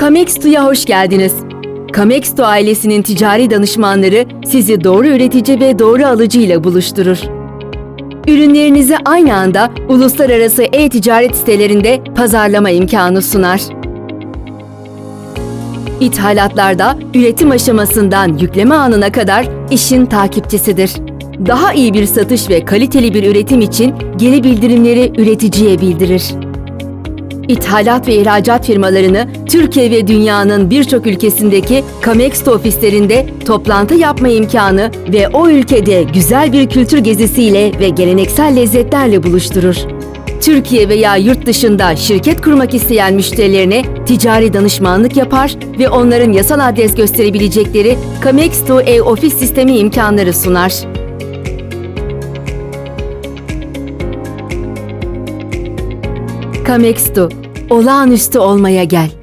Kamextu'ya hoş geldiniz. Kamextu ailesinin ticari danışmanları sizi doğru üretici ve doğru alıcı ile buluşturur. Ürünlerinizi aynı anda uluslararası e-ticaret sitelerinde pazarlama imkanı sunar. İthalatlarda üretim aşamasından yükleme anına kadar işin takipçisidir. Daha iyi bir satış ve kaliteli bir üretim için geri bildirimleri üreticiye bildirir. İthalat ve ihracat firmalarını Türkiye ve dünyanın birçok ülkesindeki Kamexto ofislerinde toplantı yapma imkanı ve o ülkede güzel bir kültür gezisiyle ve geleneksel lezzetlerle buluşturur. Türkiye veya yurt dışında şirket kurmak isteyen müşterilerine ticari danışmanlık yapar ve onların yasal adres gösterebilecekleri Kamexto e-ofis sistemi imkanları sunar. Kamexto, olağanüstü olmaya gel.